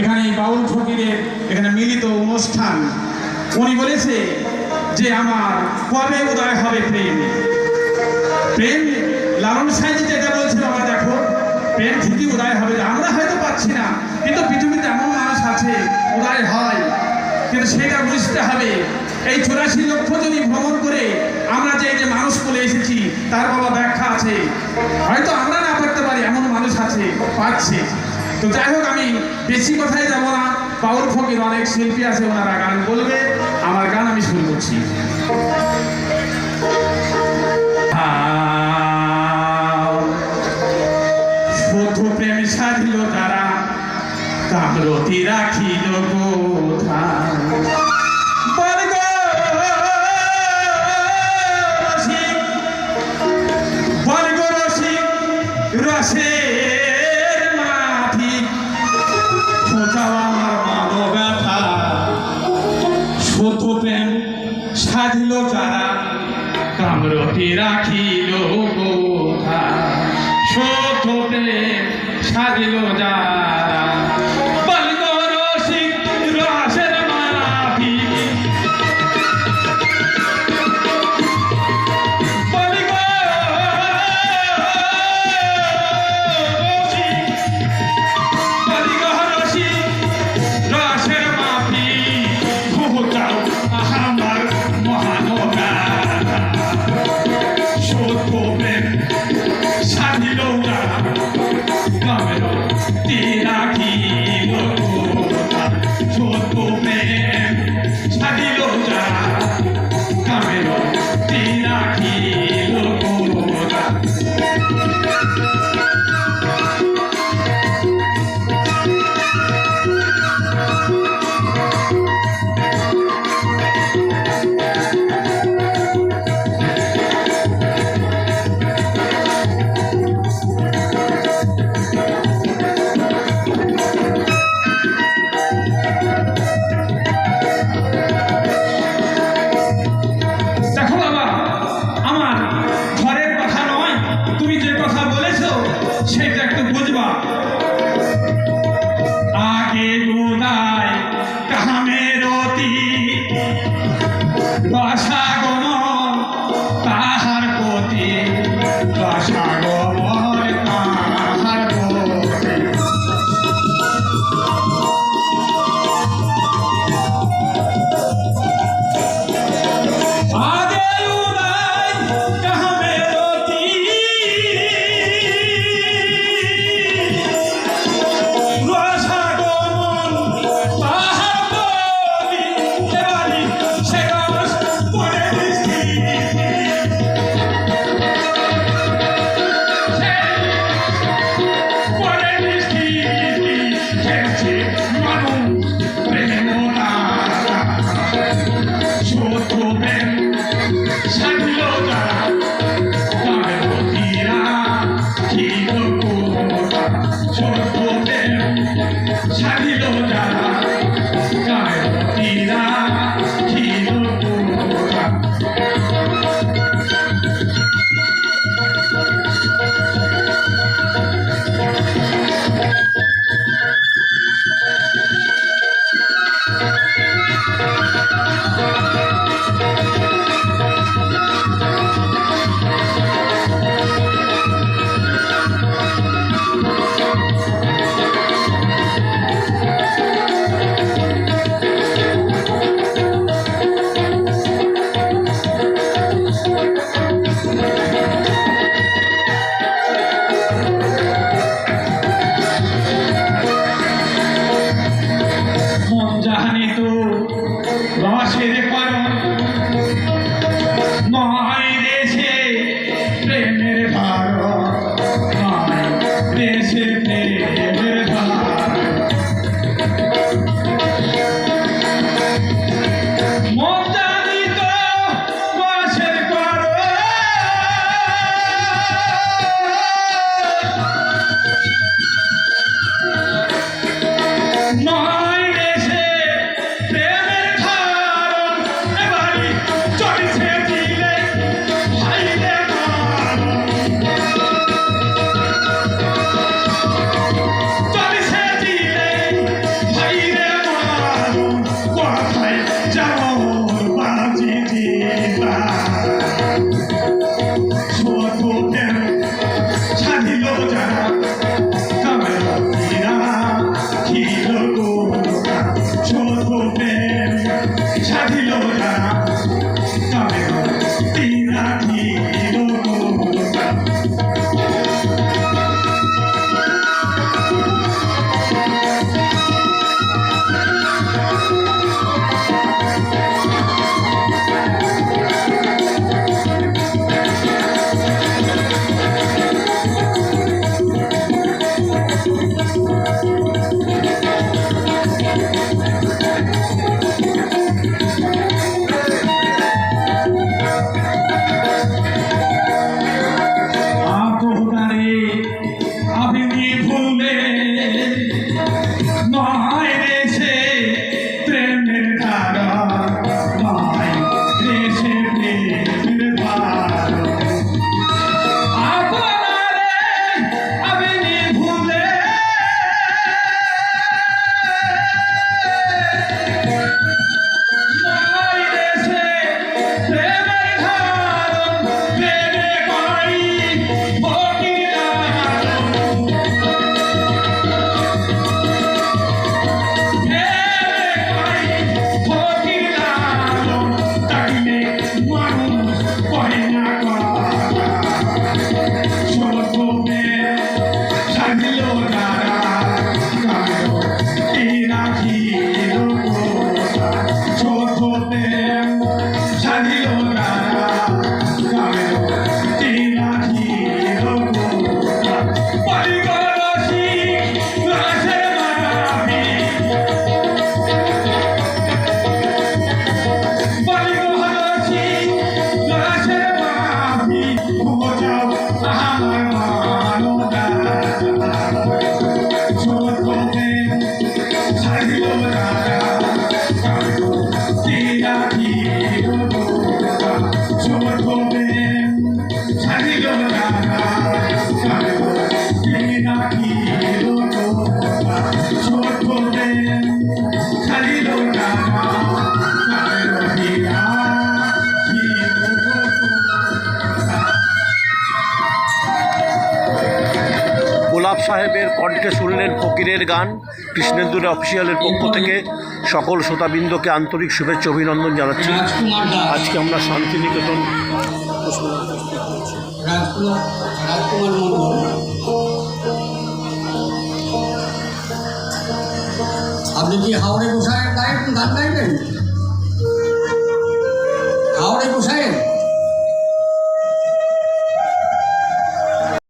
এখানে বাউল ফকিরের এখানে মিলিত অনুষ্ঠান। উনি বলেছে যে আমার কবে উদয় হবে প্রেম। প্রেম লালন সাহেজি যেটা বলছে বাবা দেখো, প্রেম ঠিকই উদয় হবে। আমরা হয়তো পাচ্ছি না, কিন্তু পৃথিবীতে এমন মানুষ আছে, উদয় হয়। কিন্তু সেটা বুঝতে হবে। এই চুরাশি লক্ষ যদি ভ্রমণ করে আমরা যে যে মানুষ বলে এসেছি, তার বাবা ব্যাখ্যা আছে। হয়তো আমরা না পারতে পারি, এমন মানুষ আছে পাচ্ছে তো যাই হোক, আমি বেশি কথায় যাব না। পাউল ফকির অনেক শিল্পী আছে, ওনারা গান বলবে। আমার গান আমি শুরু করছি। তারা রাখিল কোথায়? দশাগমন গোলাপ সাহেবের কণ্ঠে শুনলেন ফকিরের গান কৃষ্ণেন্দুর অফিসিয়ালের পক্ষ থেকে সকল শ্রোতাবৃন্দকে আন্তরিক শুভেচ্ছা অভিনন্দন জানাচ্ছি। আজকে আমরা Santiniketan Công an mong muốn আপনি কি হাওড়ে বসায় তাই গান গাইবেন হাওড়ে বসায়